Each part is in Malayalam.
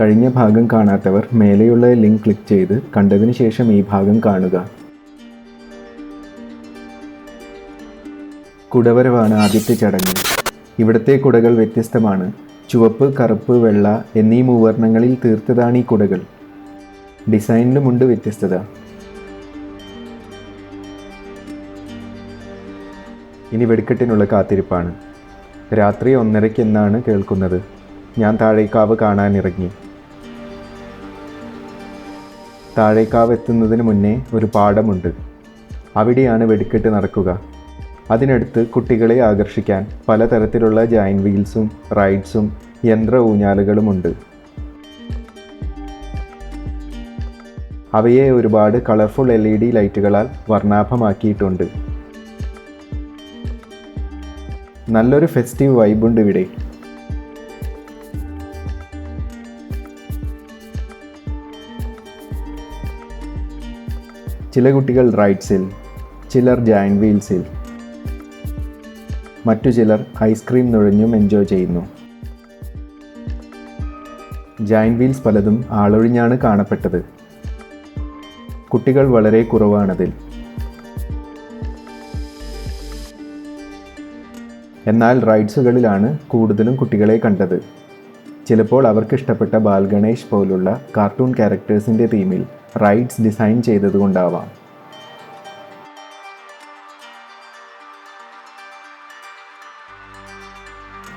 കഴിഞ്ഞ ഭാഗം കാണാത്തവർ മേലെയുള്ള ലിങ്ക് ക്ലിക്ക് ചെയ്ത് കണ്ടതിന് ശേഷം ഈ ഭാഗം കാണുക. കുടവരവാണ് ആദ്യത്തെ ചടങ്ങ്. ഇവിടുത്തെ കുടകൾ വ്യത്യസ്തമാണ്. ചുവപ്പ് കറുപ്പ് വെള്ള എന്നീ മൂവർണങ്ങളിൽ തീർത്തതാണ് ഈ കുടകൾ. ഡിസൈനിലുമുണ്ട് വ്യത്യസ്തത. ഇനി വെടിക്കെട്ടിനുള്ള കാത്തിരിപ്പാണ്. രാത്രി ഒന്നരയ്ക്കെന്നാണ് കേൾക്കുന്നത്. ഞാൻ താഴേക്കാവ് കാണാനിറങ്ങി. താഴേക്കാവ് എത്തുന്നതിന് മുന്നേ ഒരു പാടമുണ്ട്. അവിടെയാണ് വെടിക്കെട്ട് നടക്കുക. അതിനടുത്ത് കുട്ടികളെ ആകർഷിക്കാൻ പലതരത്തിലുള്ള ജൈൻ വീൽസും റൈഡ്സും യന്ത്ര ഊഞ്ഞാലുകളുമുണ്ട്. അവയെ ഒരുപാട് കളർഫുൾ എൽ ഇ ഡി ലൈറ്റുകളാൽ വർണാഭമാക്കിയിട്ടുണ്ട്. നല്ലൊരു ഫെസ്റ്റീവ് വൈബുണ്ട് ഇവിടെ ചില കുട്ടികൾ റൈഡ്സിൽ ചിലർ ജയൻ വീൽസിൽ മറ്റു ചിലർ ഐസ്ക്രീം നുഴഞ്ഞും എൻജോയ് ചെയ്യുന്നു. ജയൻ വീൽസ് പലതും ആളൊഴിഞ്ഞാണ് കാണപ്പെട്ടത്. കുട്ടികൾ വളരെ കുറവാണതിൽ. എന്നാൽ റൈഡ്സുകളിലാണ് കൂടുതലും കുട്ടികളെ കണ്ടത്. ചിലപ്പോൾ അവർക്കിഷ്ടപ്പെട്ട ബാൽ ഗണേഷ് പോലുള്ള കാർട്ടൂൺ ക്യാരക്ടേഴ്സിന്റെ തീമിൽ. റൈഡ്സ് ഡിസൈൻ ചെയ്തതുകൊണ്ടാവാം.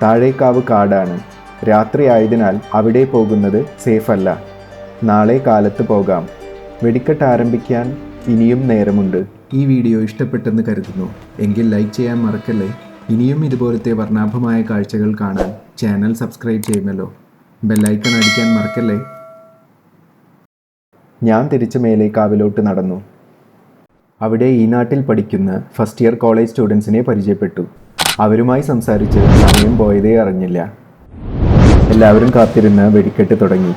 താഴേക്കാവ് കാടാണ്. രാത്രി ആയതിനാൽ അവിടെ പോകുന്നത് സേഫ് അല്ല. നാളെ കാലത്ത് പോകാം. വെടിക്കെട്ട് ആരംഭിക്കാൻ ഇനിയും നേരമുണ്ട്. ഈ വീഡിയോ ഇഷ്ടപ്പെട്ടെന്ന് കരുതുന്നു. എങ്കിൽ ലൈക്ക് ചെയ്യാൻ മറക്കല്ലേ? ഇനിയും ഇതുപോലത്തെ വർണാഭമായ കാഴ്ചകൾ കാണാൻ ചാനൽ സബ്സ്ക്രൈബ് ചെയ്യുമല്ലോ. ബെല്ലൈക്കൺ അടിക്കാൻ മറക്കല്ലേ? ഞാൻ തിരിച്ച് മേലേക്കാവിലോട്ട് നടന്നു. അവിടെ ഈ നാട്ടിൽ പഠിക്കുന്ന ഫസ്റ്റ് ഇയർ കോളേജ് സ്റ്റുഡൻസിനെ പരിചയപ്പെട്ടു. അവരുമായി സംസാരിച്ച് സമയം പോയതേ അറിഞ്ഞില്ല. എല്ലാവരും കാത്തിരുന്ന് വെടിക്കെട്ട് തുടങ്ങി.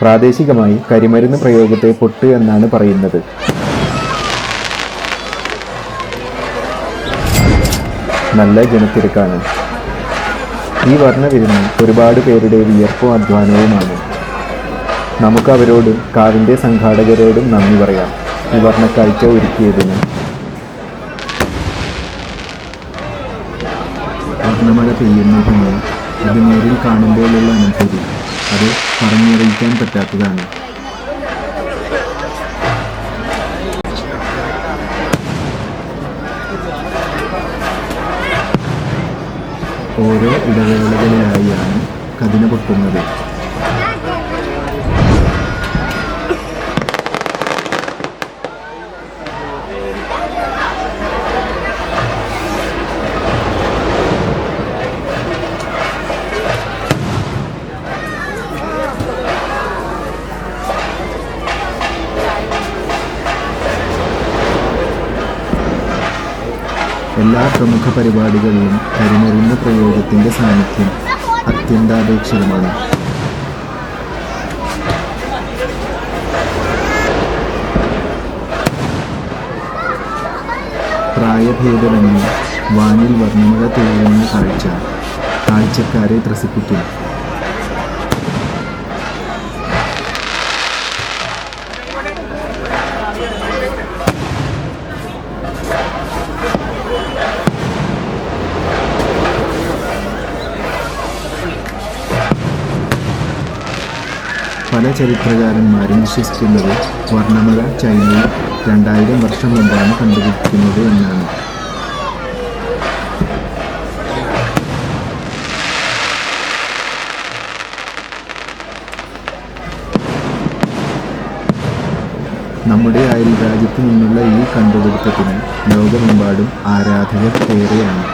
പ്രാദേശികമായി കരിമരുന്ന് പ്രയോഗത്തെ പൊട്ട് എന്നാണ് പറയുന്നത്. നല്ല ജനത്തിരക്കാണ്. ഈ വർണവിരുന്ന് ഒരുപാട് പേരുടെ വിയർപ്പും അധ്വാനവുമാണ്. നമുക്ക് അവരോടും കാവിന്റെ സംഘാടകരോടും നന്ദി പറയാം. ഈ വർണക്കാഴ്ച ഒരുക്കിയതിന്. വർണമഴ പെയ്യുന്ന ഭംഗി അത് നേരിൽ കാണുമ്പോഴുള്ള അനുഭൂതി. അത് പറഞ്ഞറിയിക്കാൻ പറ്റാത്തതാണ്. ഓരോ ഇടവേളകളിലായാണ് കതിന പൊട്ടുന്നത്. പ്രമുഖ പരിപാടികളിലും കരിമരുന്ന് പ്രയോഗത്തിന്റെ സാന്നിധ്യം അത്യന്താപേക്ഷിതമാണ്. പ്രായഭേദമന്യേ വാനിൽ വർണമഴ തുഴയുന്ന കാഴ്ച കാഴ്ചക്കാരെ ത്രസിപ്പിക്കും. പല ചരിത്രകാരന്മാരും വിശ്വസിക്കുന്നത് വർണമല ചൈനയിൽ രണ്ടായിരം വർഷം മുമ്പാണ് കണ്ടുപിടിക്കുന്നത് എന്നാണ്. നമ്മുടെ അയൽ രാജ്യത്തു നിന്നുള്ള ഈ കണ്ടുപിടുത്തത്തിന് ലോകമെമ്പാടും ആരാധകർ ഏറെയാണ്.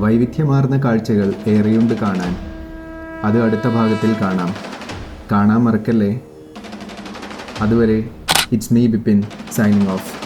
വൈവിധ്യമാർന്ന കാഴ്ചകൾ ഏറെയുണ്ട് കാണാൻ. അത് അടുത്ത ഭാഗത്തിൽ കാണാം. കാണാൻ മറക്കല്ലേ? അതുവരെ it's me Bipin signing off